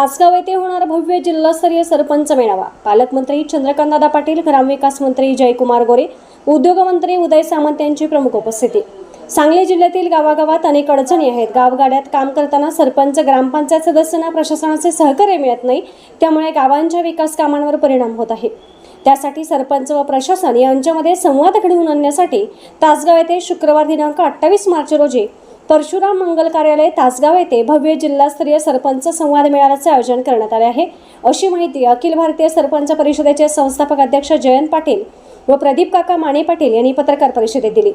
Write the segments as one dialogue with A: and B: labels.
A: तासगाव येथे होणार भव्य जिल्हास्तरीय सरपंच मेळावा. पालकमंत्री चंद्रकांतदादा पाटील ग्रामविकास मंत्री जयकुमार गोरे उद्योगमंत्री उदय सामंत यांची प्रमुख उपस्थिती. सांगली जिल्ह्यातील गावागावात अनेक अडचणी आहेत. गावगाड्यात काम करताना सरपंच ग्रामपंचायत सदस्यांना प्रशासनाचे सहकार्य मिळत नाही त्यामुळे गावांच्या विकास कामांवर परिणाम होत आहे. त्यासाठी सरपंच व प्रशासन यांच्यामध्ये संवाद घडवून आणण्यासाठी तासगाव येथे शुक्रवार दिनांक अठ्ठावीस मार्च रोजी परशुराम मंगल कार्यालय तासगाव येथे भव्य जिल्हास्तरीय सरपंच संवाद मेळाव्याचे आयोजन करण्यात आले आहे. अशी माहिती अखिल भारतीय सरपंच परिषदेचे संस्थापक अध्यक्ष जयंत पाटील व प्रदीप काका माने पाटील यांनी पत्रकार परिषदेत दिली.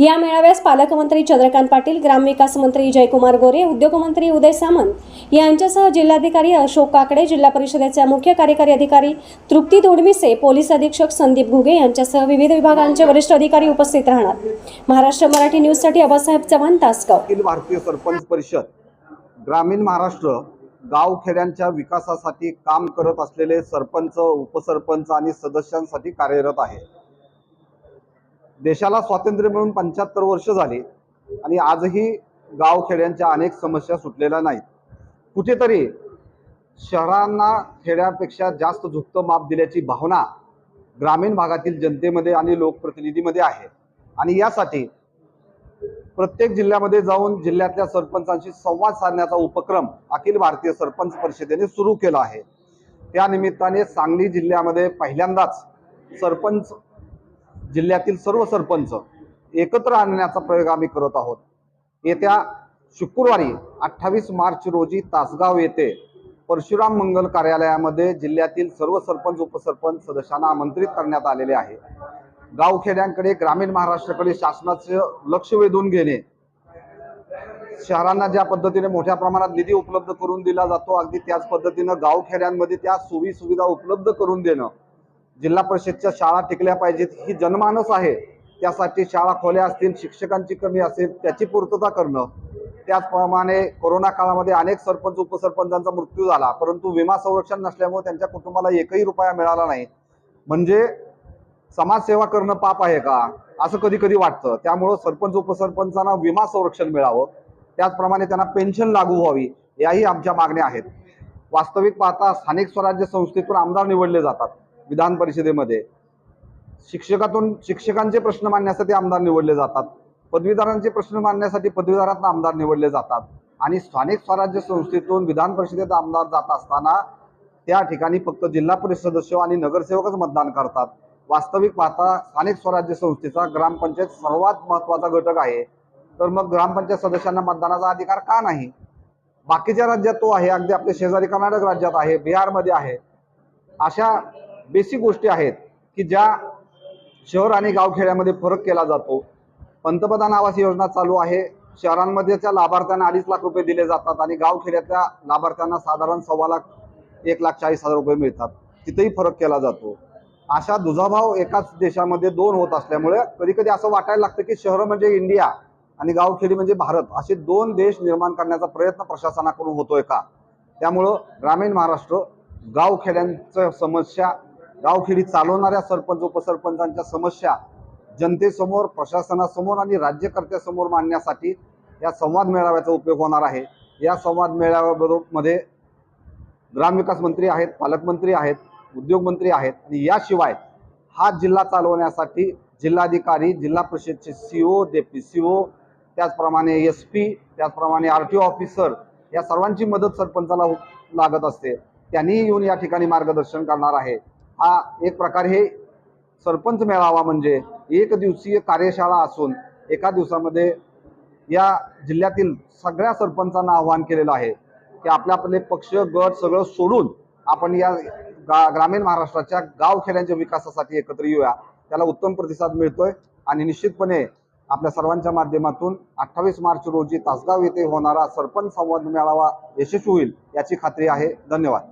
A: या मेळाव्यास पालकमंत्री चंद्रकांत पाटील ग्रामविकास मंत्री जयकुमार गोरे उद्योगमंत्री उदय सामंत यांच्यासह जिल्हाधिकारी अशोक काकडे जिल्हा परिषदेचे मुख्य कार्यकारी अधिकारी तृप्ती दोडमिसे पोलीस अधीक्षक संदीप घुगे यांच्यासह विविध विभागांचे वरिष्ठ अधिकारी उपस्थित राहणार. महाराष्ट्र मराठी न्यूजसाठी अबासाहेब चव्हाण तासगाव.
B: भारतीय सरपंच परिषद ग्रामीण महाराष्ट्र गावखेड्यांच्या विकासासाठी काम करत असलेले सरपंच उपसरपंच आणि सदस्यांसाठी कार्यरत आहे. देशाला स्वातंत्र्य मिळून पंच्याहत्तर वर्ष झाली आणि आजही गावखेड्यांच्या अनेक समस्या सुटलेल्या नाहीत. कुठेतरी शहरांना खेड्यापेक्षा जास्त झुकतं माप दिल्याची भावना ग्रामीण भागातील जनतेमध्ये आणि लोकप्रतिनिधीमध्ये आहे. आणि यासाठी प्रत्येक जिल्ह्यामध्ये जाऊन जिल्ह्यातल्या सरपंचांशी संवाद साधण्याचा उपक्रम अखिल भारतीय सरपंच परिषदेने सुरू केला आहे. त्या निमित्ताने सांगली जिल्ह्यामध्ये पहिल्यांदाच सरपंच जिल्ह्यातील सर्व सरपंच एकत्र आणण्याचा प्रयोग आम्ही करत आहोत. येत्या शुक्रवारी अठ्ठावीस मार्च रोजी तासगाव येथे परशुराम मंगल कार्यालयामध्ये जिल्ह्यातील सर्व सरपंच उपसरपंच सदस्यांना आमंत्रित करण्यात आलेले आहे. गावखेड्यांकडे ग्रामीण महाराष्ट्राकडे शासनाचं लक्ष वेधून घेणे शहरांना ज्या पद्धतीने मोठ्या प्रमाणात निधी उपलब्ध करून दिला जातो अगदी त्याच पद्धतीनं गावखेड्यांमध्ये त्या सोयी सुविधा उपलब्ध करून देणं जिल्हा परिषदच्या शाळा टिकल्या पाहिजेत. ही जनमानस आहे. त्यासाठी शाळा खोल्या असतील शिक्षकांची कमी असेल त्याची पूर्तता करणं. त्याचप्रमाणे कोरोना काळामध्ये अनेक सरपंच उपसरपंचांचा मृत्यू झाला. परंतु विमा संरक्षण नसल्यामुळे त्यांच्या कुटुंबाला एकही रुपया मिळाला नाही. म्हणजे समाजसेवा करणं पाप आहे का? असं कधी कधी वाटतं. त्यामुळं सरपंच उपसरपंचांना विमा संरक्षण मिळावं. त्याचप्रमाणे त्यांना पेन्शन लागू व्हावी याही आमच्या मागण्या आहेत. वास्तविक पाहता स्थानिक स्वराज्य संस्थेतून आमदार निवडले जातात. विधान परिषदेमध्ये शिक्षकातून शिक्षकांचे प्रश्न मांडण्यासाठी आमदार निवडले जातात. पदवीधरांचे प्रश्न मांडण्यासाठी पदवीधरांना आमदार निवडले जातात. आणि स्थानिक स्वराज्य संस्थेतून विधान परिषदेत आमदार जात असताना त्या ठिकाणी फक्त जिल्हा परिषद सदस्य आणि नगरसेवकच मतदान करतात. वास्तविक पाहता स्थानिक स्वराज्य संस्थेचा ग्रामपंचायत सर्वात महत्त्वाचा घटक आहे. तर मग ग्रामपंचायत सदस्यांना मतदानाचा अधिकार का नाही? बाकीच्या राज्यात तो आहे. अगदी आपल्या शेजारी कर्नाटक राज्यात आहे. बिहारमध्ये आहे. अशा बेसिक गोष्टी आहेत की ज्या शहर आणि गावखेड्यामध्ये फरक केला जातो. पंतप्रधान आवास योजना चालू आहे. शहरांमध्येच्या लाभार्थ्यांना अडीच लाख रुपये दिले जातात आणि गावखेड्यातल्या लाभार्थ्यांना साधारण सव्वा लाख एक लाख चाळीस हजार रुपये मिळतात. तिथेही फरक केला जातो. अशा दुजाभाव एकाच देशामध्ये दोन होत असल्यामुळे कधी कधी असं वाटायला लागतं की शहर म्हणजे इंडिया आणि गावखेडी म्हणजे भारत असे दोन देश निर्माण करण्याचा प्रयत्न प्रशासनाकडून होतोय का? त्यामुळं ग्रामीण महाराष्ट्र गावखेड्यांच्या समस्या गावखेडी चालवणाऱ्या सरपंच उपसरपंचांच्या समस्या जनतेसमोर प्रशासनासमोर आणि राज्यकर्त्यासमोर मांडण्यासाठी या संवाद मेळाव्याचा उपयोग होणार आहे. या संवाद मेळाव्यामध्ये ग्रामविकास मंत्री आहेत पालकमंत्री आहेत उद्योगमंत्री आहेत आणि याशिवाय हा जिल्हा चालवण्यासाठी जिल्हाधिकारी जिल्हा परिषदचे C O deputy C O त्याचप्रमाणे एस पी त्याचप्रमाणे आर टी ओ ऑफिसर या सर्वांची मदत सरपंचाला लागत असते. त्यांनी येऊन या ठिकाणी मार्गदर्शन करणार आहे. हा एक प्रकारे हे सरपंच मेळावा म्हणजे एक दिवसीय कार्यशाळा असून एका दिवसामध्ये या जिल्ह्यातील सगळ्या सरपंचांना आव्हान केलेलं आहे की आपले आपले पक्ष गट सगळं सोडून आपण या गा ग्रामीण महाराष्ट्राच्या गावखेड्यांच्या विकासासाठी एकत्र येऊया. त्याला उत्तम प्रतिसाद मिळतोय आणि निश्चितपणे आपल्या सर्वांच्या माध्यमातून अठ्ठावीस मार्च रोजी तासगाव येथे होणारा सरपंच संवाद मेळावा यशस्वी होईल याची खात्री आहे. धन्यवाद.